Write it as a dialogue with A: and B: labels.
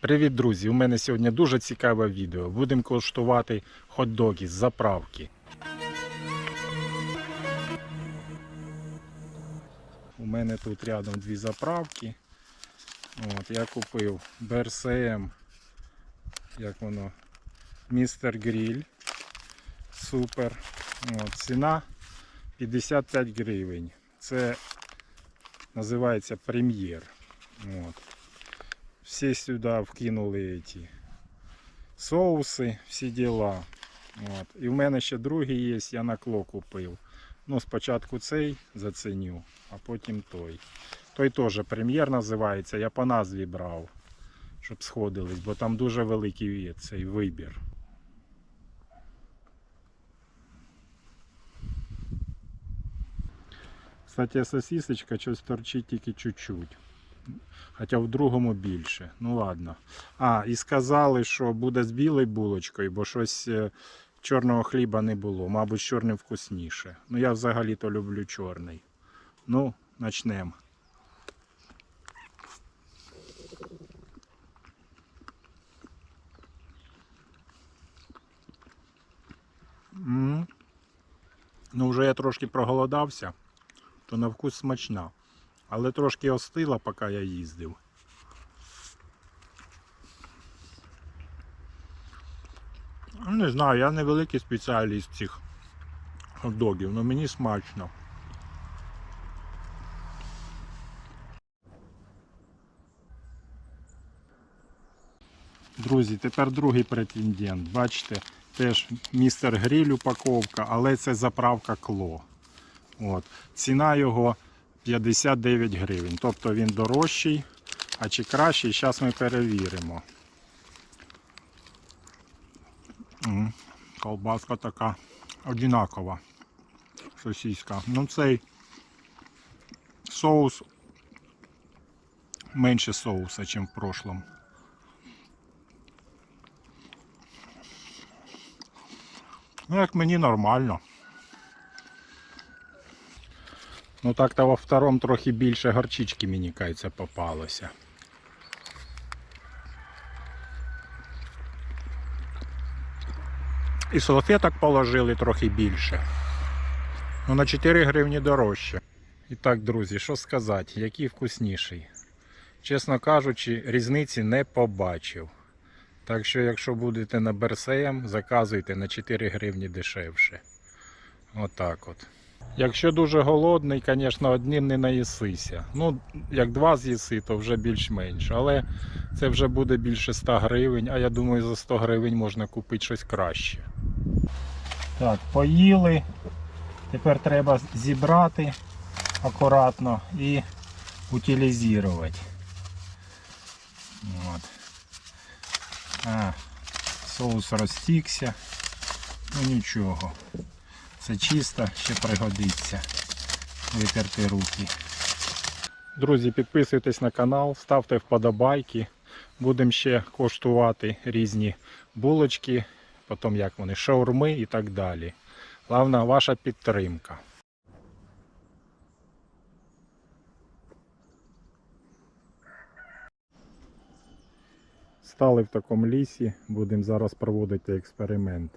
A: Привіт, друзі! У мене сьогодні дуже цікаве відео. Будемо коштувати хот-доги з заправки. У мене тут рядом дві заправки. От, я купив БРСМ, як воно, Містер Гріль. Супер. От, ціна 55 гривень. Це називається прем'єр. Всі сюди вкинули ці соуси, всі діла. От. І в мене ще другий є, я на кло купив. Ну, спочатку цей заціню, а потім той. Той теж прем'єр називається, я по назві брав, щоб сходились, бо там дуже великий цей вибір. Кстати, сосисочка щось торчить тільки чуть-чуть. Хоча в другому більше. Ну ладно. А, і сказали, що буде з білою булочкою, бо щось е, чорного хліба не було. Мабуть, з чорним вкусніше. Ну я взагалі-то люблю чорний. Ну, почнемо. Ну, вже я трошки проголодався, то на вкус смачна. Але трошки остила, поки я їздив. Не знаю, я не великий спеціаліст цих хот-догів, але мені смачно. Друзі, тепер другий претендент. Бачите, теж містер гриль упаковка, але це заправка кло. От. Ціна його 59 гривень. Тобто він дорожчий, а чи кращий, зараз ми перевіримо. Колбаска така одинакова. Сосиска. Ну цей соус менше соуса, ніж в прошлом. Ну, як мені нормально. Ну так то во втором трохи більше горчички мені кається попалося. І салфеток положили трохи більше. Ну на 4 гривні дорожче. І так, друзі, що сказати, який вкусніший. Чесно кажучи, різниці не побачив. Так що, якщо будете на Берсеєм, заказуйте на 4 гривні дешевше. Отак от. Якщо дуже голодний, звісно, одним не наїсися. Ну, як два з'їси, то вже більш-менш. Але це вже буде більше 100 гривень, а я думаю, за 100 гривень можна купити щось краще. Так, поїли. Тепер треба зібрати акуратно і утилізувати. От. А, соус розтікся. Ну нічого. Це чисто, ще пригодиться. Витерти руки. Друзі, підписуйтесь на канал, ставте вподобайки. Будемо ще коштувати різні булочки, потім як вони, шаурми і так далі. Головне ваша підтримка. Стали в такому лісі, будемо зараз проводити експеримент.